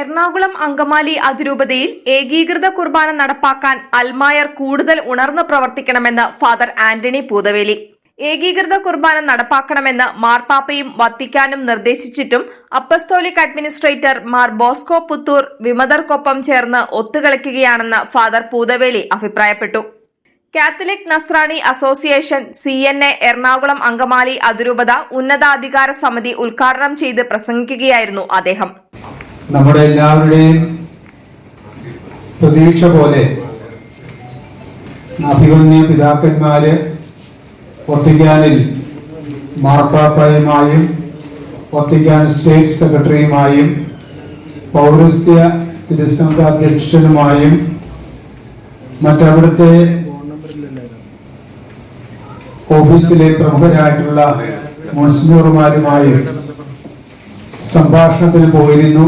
എറണാകുളം അങ്കമാലി അതിരൂപതയിൽ ഏകീകൃത കുർബാന നടപ്പാക്കാൻ അൽമായർ കൂടുതൽ ഉണർന്നു പ്രവർത്തിക്കണമെന്ന് ഫാദർ ആന്റണി പൂതവേലി. ഏകീകൃത കുർബാന നടപ്പാക്കണമെന്ന് മാർപ്പാപ്പയും വത്തിക്കാനും നിർദ്ദേശിച്ചിട്ടും apostolic administrator Mar Bosco Puthur വിമതർക്കൊപ്പം ചേർന്ന് ഒത്തുകളിക്കുകയാണെന്ന് ഫാദർ പൂതവേലി അഭിപ്രായപ്പെട്ടു. Catholic Nasrani association C N A Ernakulam Angamaly അതിരൂപത ഉന്നതാധികാര സമിതി ഉദ്ഘാടനം ചെയ്ത് പ്രസംഗിക്കുകയായിരുന്നു അദ്ദേഹം. നമ്മുടെ എല്ലാവരുടെയും പ്രതീക്ഷ പോലെ അഭിമന്യ പിതാക്കന്മാര് വത്തിക്കാനിൽ മാർപ്പാപ്പയുമായും വത്തിക്കാൻ സ്റ്റേറ്റ് സെക്രട്ടറിയുമായും പൗരസ്ത്യ തിരുസംഘ അധ്യക്ഷനുമായും മറ്റവിടുത്തെ ഓഫീസിലെ പ്രമുഖരായിട്ടുള്ള മുൻസിനോറുമാരുമായും സംഭാഷണത്തിന് പോയിരുന്നു.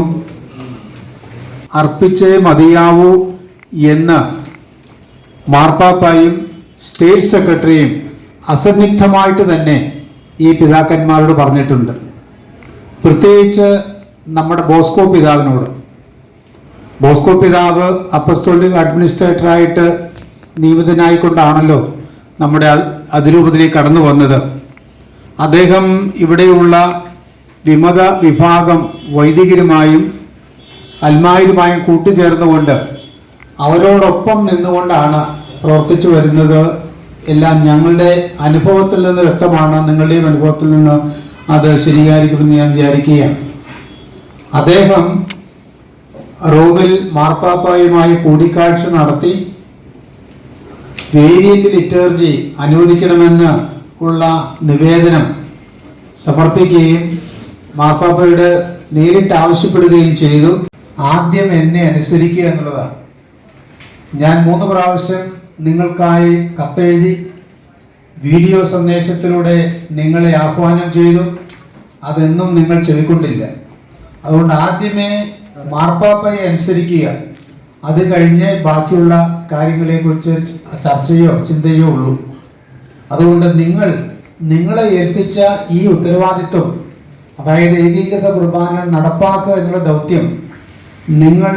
അർപ്പിച്ചേ മതിയാവൂ എന്ന് മാർപ്പാപ്പായും സ്റ്റേറ്റ് സെക്രട്ടറിയും അസന്നിഗ്ധമായിട്ട് തന്നെ ഈ പിതാക്കന്മാരോട് പറഞ്ഞിട്ടുണ്ട്. പ്രത്യേകിച്ച് നമ്മുടെ ബോസ്കോ പിതാവിനോട്. ബോസ്കോ പിതാവ് അപ്പസ്റ്റോളിക് അഡ്മിനിസ്ട്രേറ്ററായിട്ട് നിയമിതനായിക്കൊണ്ടാണല്ലോ നമ്മുടെ അ- അതിരൂപതയിലേക്ക് കടന്നു വന്നത്. അദ്ദേഹം ഇവിടെയുള്ള വിമത വിഭാഗം വൈദികരുമായും അൽമാരുമായും കൂട്ടുചേർന്നുകൊണ്ട് അവരോടൊപ്പം നിന്നുകൊണ്ടാണ് പ്രവർത്തിച്ചു വരുന്നത്. എല്ലാം ഞങ്ങളുടെ അനുഭവത്തിൽ നിന്ന് വ്യക്തമാണ്. നിങ്ങളുടെയും അനുഭവത്തിൽ നിന്ന് അത് ശരിയായിരിക്കുമെന്ന് ഞാൻ വിചാരിക്കുകയാണ്. അദ്ദേഹം റോമിൽ മാർപ്പാപ്പായുമായി കൂടിക്കാഴ്ച നടത്തി വേരിയന്റ് ലിറ്റർജി അനുവദിക്കണമെന്ന് ഉള്ള നിവേദനം സമർപ്പിക്കുകയും മാർപ്പാപ്പയുടെ നേരിട്ട് ആവശ്യപ്പെടുകയും ചെയ്തു. ആദ്യം എന്നെ അനുസരിക്കുക എന്നുള്ളതാണ്. ഞാൻ മൂന്ന് പ്രാവശ്യം നിങ്ങൾക്കായി കത്തെഴുതി വീഡിയോ സന്ദേശത്തിലൂടെ നിങ്ങളെ ആഹ്വാനം ചെയ്തു. അതെന്നും നിങ്ങൾ ചെവിക്കൊണ്ടില്ല. അതുകൊണ്ട് ആദ്യമേ മാർപ്പാപ്പയെ അനുസരിക്കുക. അത് കഴിഞ്ഞ് ബാക്കിയുള്ള കാര്യങ്ങളെക്കുറിച്ച് ചർച്ചയോ ചിന്തയോ ഉള്ളൂ. അതുകൊണ്ട് നിങ്ങൾ നിങ്ങളെ ഏൽപ്പിച്ച ഈ ഉത്തരവാദിത്വം അതായത് ഏകീകൃത കുർബാന നടപ്പാക്കുക എന്നുള്ള ദൗത്യം നിങ്ങൾ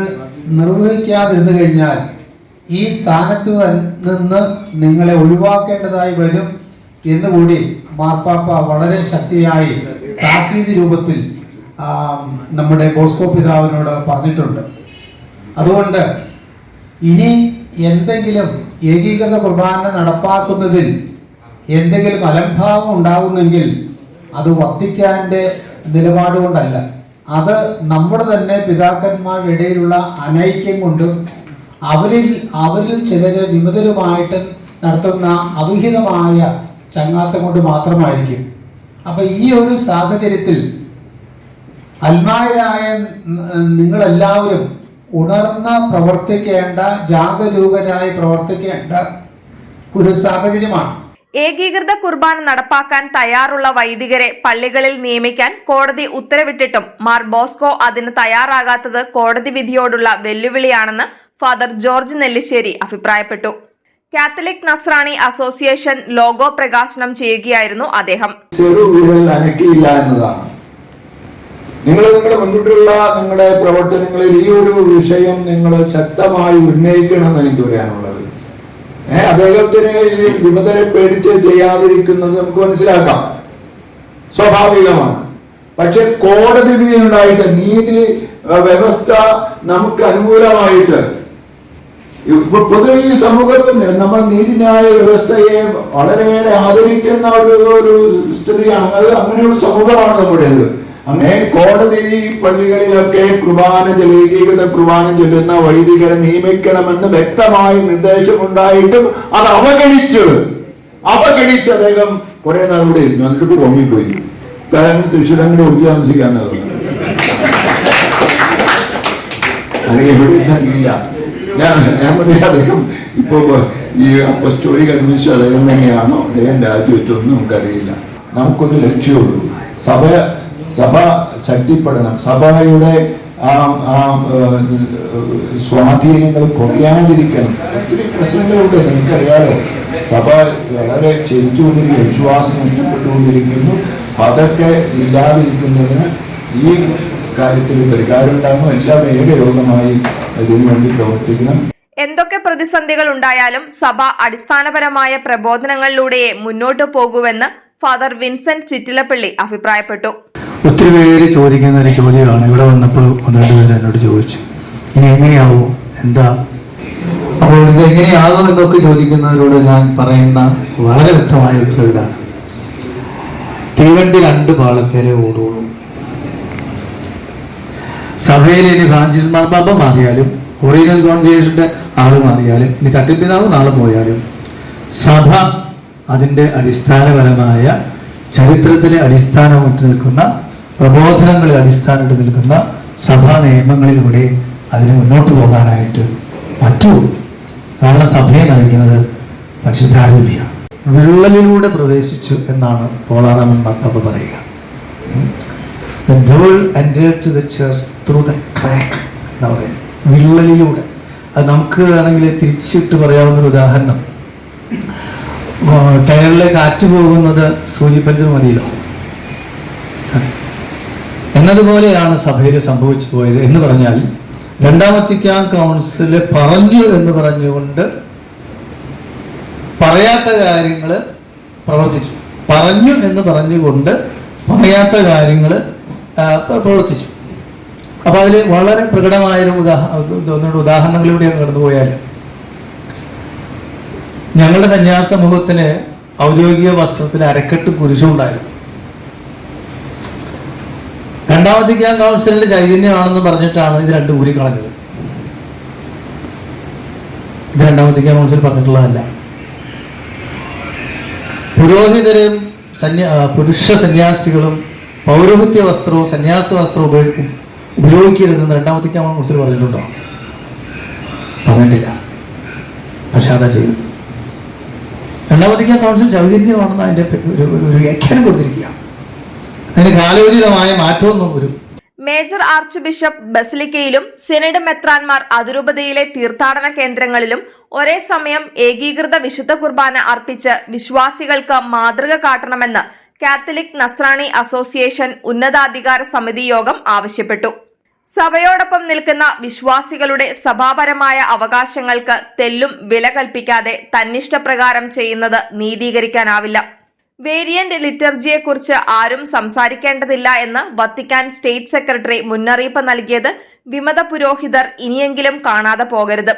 നിർവഹിക്കാതിരുന്നു കഴിഞ്ഞാൽ ഈ സ്ഥാനത്ത് നിന്ന് നിങ്ങളെ ഒഴിവാക്കേണ്ടതായി വരും എന്നുകൂടി മാർപ്പാപ്പ വളരെ ശക്തിയായി താക്കീത് രൂപത്തിൽ നമ്മുടെ ബോസ്കോ പിതാവിനോട് പറഞ്ഞിട്ടുണ്ട്. അതുകൊണ്ട് ഇനി എന്തെങ്കിലും ഏകീകൃത കുർബാന നടപ്പാക്കുന്നതിൽ എന്തെങ്കിലും അലംഭാവം ഉണ്ടാകുന്നെങ്കിൽ അത് വത്തിക്കാന്റെ നിലപാട് കൊണ്ടല്ല. അത് നമ്മുടെ തന്നെ പിതാക്കന്മാരുടെ ഇടയിലുള്ള അനൈക്യം കൊണ്ടും അവരിൽ അവരിൽ ചിലര് വിമതരുമായിട്ട് നടത്തുന്ന അവിഹിതമായ ചങ്ങാത്തം കൊണ്ട് മാത്രമായിരിക്കും. അപ്പൊ ഈ ഒരു സാഹചര്യത്തിൽ അത്മാരായ നിങ്ങളെല്ലാവരും ഉണർന്ന് പ്രവർത്തിക്കേണ്ട ജാഗരൂകരായി പ്രവർത്തിക്കേണ്ട ഒരു സാഹചര്യമാണ്. ഏകീകൃത കുർബാന നടപ്പാക്കാൻ തയ്യാറുള്ള വൈദികരെ പള്ളികളിൽ നിയമിക്കാൻ കോടതി ഉത്തരവിട്ടിട്ടും മാർ ബോസ്കോ അതിന് തയ്യാറാകാത്തത് കോടതി വിധിയോടുള്ള വെല്ലുവിളിയാണെന്ന് ഫാദർ ജോർജ് നെല്ലിശ്ശേരി അഭിപ്രായപ്പെട്ടു. കാത്തലിക് നസ്രാണി അസോസിയേഷൻ ലോഗോ പ്രകാശനം ചെയ്യുകയായിരുന്നു അദ്ദേഹം. അനക്കിയില്ല നിങ്ങൾ നിങ്ങളുടെ മുൻപിട്ടുള്ള നിങ്ങളുടെ പ്രവർത്തനങ്ങളിൽ ഈ ഒരു വിഷയം നിങ്ങൾ ശക്തമായി ഉന്നയിക്കണം എന്ന് എനിക്ക് പറയാനുള്ളത്. ഏഹ് അദ്ദേഹത്തിന് ഈ വിമതരെ പേടിച്ച് ചെയ്യാതിരിക്കുന്നത് നമുക്ക് മനസ്സിലാക്കാം. സ്വാഭാവികമാണ്. പക്ഷെ കോടതി വിധിയുണ്ടായിട്ട് നീതി വ്യവസ്ഥ നമുക്ക് അനുകൂലമായിട്ട് ഇപ്പൊ പൊതുവെ ഈ സമൂഹത്തിൽ നമ്മൾ നീതിന്യായ വ്യവസ്ഥയെ വളരെയേറെ ആദരിക്കുന്ന ഒരു ഒരു സ്ഥിതിയാണ്. അത് അങ്ങനെയുള്ള സമൂഹമാണ് നമ്മുടേത്. അങ്ങനെ കോടതി പള്ളികളിലൊക്കെ കുർബാന ഏകീകൃത കുർബാന ചൊല്ലുന്ന വൈദികരെ നിയമിക്കണമെന്ന് വ്യക്തമായ നിർദ്ദേശമുണ്ടായിട്ടും അത് അവഗണിച്ച് അവഗണിച്ച് അദ്ദേഹം കുറെ നാൾ ഇവിടെ ഇരുന്നു. എന്നിട്ട് പൊങ്ങിപ്പോയി. കാരണം തൃശ്ശൂർ അങ്ങനെ ഒളിച്ചു അത് അറിയില്ല ഞാൻ ഞാൻ പറയാം അദ്ദേഹം ഇപ്പൊ ഈ അപ്പസ്റ്റോറി കൺവിൻസ് അദ്ദേഹം തന്നെയാണോ? അദ്ദേഹം രാജിവെച്ചൊന്നും നമുക്കറിയില്ല. നമുക്കൊന്ന് ലക്ഷ്യമുള്ളൂ സഭ സഭ ശക്തിപ്പെടണം. സഭയുടെ ആ സ്വാധീനങ്ങൾ കുറയാതിരിക്കണം. ഒത്തിരി പ്രശ്നങ്ങളുണ്ട്. നിങ്ങൾക്കറിയാലോ സഭ വളരെ ക്ഷയിച്ചുകൊണ്ടിരിക്കുന്നു വിശ്വാസം നഷ്ടപ്പെട്ടുകൊണ്ടിരിക്കുന്നു. അതൊക്കെ ഇല്ലാതിരിക്കുന്നതിന് ഈ കാര്യത്തിൽ പരിഹാരം ഉണ്ടാകും. എല്ലാം ഏകയോഗമായി ഇതിനു വേണ്ടി പ്രവർത്തിക്കണം. എന്തൊക്കെ പ്രതിസന്ധികൾ ഉണ്ടായാലും സഭ അടിസ്ഥാനപരമായ പ്രബോധനങ്ങളിലൂടെയേ മുന്നോട്ടു പോകുവെന്ന് ഫാദർ വിൻസെന്റ് ചിറ്റിലപ്പള്ളി അഭിപ്രായപ്പെട്ടു. ഒത്തിരി പേര് ചോദിക്കുന്ന ഒരു ചോദ്യമാണ്. ഇവിടെ വന്നപ്പോൾ ഒന്ന് രണ്ട് പേര് എന്നോട് ചോദിച്ചു. ഇനി എങ്ങനെയാവും? എന്താ? അപ്പോൾ ഇത് എങ്ങനെയാകും എന്നൊക്കെ ചോദിക്കുന്നവരോട് ഞാൻ പറയുന്ന വളരെ വ്യക്തമായ ഉത്തരം ഇതാണ് തീവണ്ടി രണ്ട് പാളത്തേരെ ഓടുള്ളൂ. സഭയിൽ ഇനി ഫ്രാൻസിസ് മാർപ്പാപ്പ മാറിയാലും ഒറിജിനൽ കോൺഗ്രസിന്റെ ആൾ മാറിയാലും ഇനി തട്ടിപ്പിതാവ് നാളെ പോയാലും സഭ അതിന്റെ അടിസ്ഥാനപരമായ ചരിത്രത്തിലെ അടിസ്ഥാനമായിട്ട് നിൽക്കുന്ന പ്രബോധനങ്ങളിൽ അടിസ്ഥാനത്തിൽ നിൽക്കുന്ന സഭാ നിയമങ്ങളിലൂടെ അതിന് മുന്നോട്ട് പോകാനായിട്ട് മറ്റു കാരണം സഭയെ നയിക്കുന്നത് പരിശുദ്ധാരൂപിയാണ് വിള്ളലിലൂടെ പ്രവേശിച്ചു എന്നാണ് പോളാറാമൻ മാർപ്പാപ്പ പറയുക. വിള്ളലിലൂടെ. അത് നമുക്ക് ആണെങ്കിൽ തിരിച്ചിട്ട് പറയാവുന്ന ഒരു ഉദാഹരണം ടയറിലെ കാറ്റ് പോകുന്നത് സൂചിപ്പഞ്ചർ മതിയല്ലോ. എന്നതുപോലെയാണ് സഭയിൽ സംഭവിച്ചു പോയത് എന്ന് പറഞ്ഞാൽ രണ്ടാമത്തിക്കാൻ കൗൺസിൽ പറഞ്ഞു എന്ന് പറഞ്ഞുകൊണ്ട് പറയാത്ത കാര്യങ്ങൾ പ്രവർത്തിച്ചു. പറഞ്ഞു എന്ന് പറഞ്ഞുകൊണ്ട് പറയാത്ത കാര്യങ്ങൾ പ്രവർത്തിച്ചു. അപ്പൊ അതിൽ വളരെ പ്രകടമായൊരു ഉദാഹരണം ഉദാഹരണങ്ങളിലൂടെ കടന്നു പോയാൽ ഞങ്ങളുടെ സന്യാസ സമൂഹത്തിന് ഔദ്യോഗിക വസ്ത്രത്തിൽ അരക്കെട്ട് കുരിശും ഉണ്ടായിരുന്നു. രണ്ടാം വത്തിക്കാൻ കൗൺസിലിന്റെ ചൈതന്യമാണെന്ന് പറഞ്ഞിട്ടാണ് ഇത് രണ്ടും കൂടി കളഞ്ഞത്. ഇത് രണ്ടാം വത്തിക്കാൻ കൗൺസിൽ പറഞ്ഞിട്ടുള്ളതല്ല. പുരോഹിതരും സന്യാ പുരുഷ സന്യാസികളും പൗരോഹിത്യ വസ്ത്രവും സന്യാസ വസ്ത്രവും ഉപയോഗിക്കും ഉപയോഗിക്കരുതെന്ന് രണ്ടാം വത്തിക്കാൻ കൗൺസിൽ പറഞ്ഞിട്ടുണ്ടോ? പറഞ്ഞിട്ടില്ല. പക്ഷെ അതാ ചെയ്തത്. രണ്ടാം വത്തിക്കാൻ കൗൺസിൽ ചൗകര്യമാണെന്ന് അതിന്റെ ഒരു വ്യാഖ്യാനം കൊടുത്തിരിക്കുക അതിന് കാലോചിതമായ മാറ്റമൊന്നും വരും മേജർ ആർച്ച് ബിഷപ്പ് ബസിലിക്കയിലും സിനഡ് മെത്രാൻമാർ അതിരൂപതയിലെ തീർത്ഥാടന കേന്ദ്രങ്ങളിലും ഒരേ സമയം ഏകീകൃത വിശുദ്ധ കുർബാന അർപ്പിച്ച് വിശ്വാസികൾക്ക് മാതൃക കാട്ടണമെന്ന് കാത്തലിക് നസ്രാണി അസോസിയേഷൻ ഉന്നതാധികാര സമിതി യോഗം ആവശ്യപ്പെട്ടു. സഭയോടൊപ്പം നിൽക്കുന്ന വിശ്വാസികളുടെ സഭാപരമായ അവകാശങ്ങൾക്ക് തെല്ലും വില കൽപ്പിക്കാതെ തന്നിഷ്ടപ്രകാരം ചെയ്യുന്നത് നീതീകരിക്കാനാവില്ല. വേരിയന്റ് ലിറ്റർജിയെക്കുറിച്ച് ആരും സംസാരിക്കേണ്ടതില്ല എന്ന് വത്തിക്കാൻ സ്റ്റേറ്റ് സെക്രട്ടറി മുന്നറിയിപ്പ് നൽകിയത് വിമത പുരോഹിതർ ഇനിയെങ്കിലും കാണാതെ പോകരുത്.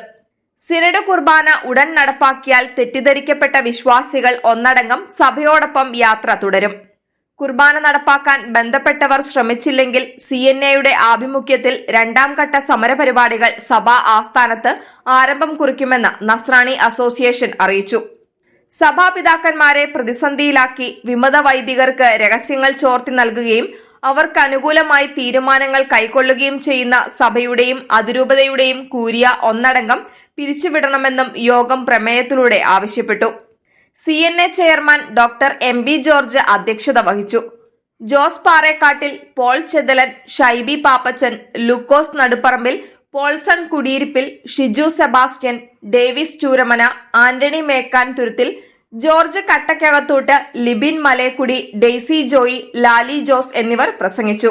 സിനഡ് കുർബാന ഉടൻ നടപ്പാക്കിയാൽ തെറ്റിദ്ധരിക്കപ്പെട്ട വിശ്വാസികൾ ഒന്നടങ്കം സഭയോടൊപ്പം യാത്ര തുടരും. കുർബാന നടപ്പാക്കാൻ ബന്ധപ്പെട്ടവർ ശ്രമിച്ചില്ലെങ്കിൽ സി എൻ എയുടെ ആഭിമുഖ്യത്തിൽ രണ്ടാം ഘട്ട സമരപരിപാടികൾ സഭാ ആസ്ഥാനത്ത് ആരംഭം കുറിക്കുമെന്ന് നസ്രാണി അസോസിയേഷൻ അറിയിച്ചു. സഭാപിതാക്കന്മാരെ പ്രതിസന്ധിയിലാക്കി വിമത വൈദികർക്ക് രഹസ്യങ്ങൾ ചോർത്തി നൽകുകയും അവർക്ക് അനുകൂലമായി തീരുമാനങ്ങൾ കൈക്കൊള്ളുകയും ചെയ്യുന്ന സഭയുടെയും അതിരൂപതയുടെയും കൂരിയ ഒന്നടങ്കം പിരിച്ചുവിടണമെന്നും യോഗം പ്രമേയത്തിലൂടെ ആവശ്യപ്പെട്ടു. C N A chairman doctor M B George അധ്യക്ഷത വഹിച്ചു. Jose Parekkattil Paul Chethalan Shaibi Pappachan Lukose Naduparambil Paulson Kudiyirippil Shiju Sebastian Davis Chooramana Antony Mekkan Thuruthil George Kattakkakathoottu Libin Malekudi Daisy Joy Lali Jose എന്നിവർ പ്രസംഗിച്ചു.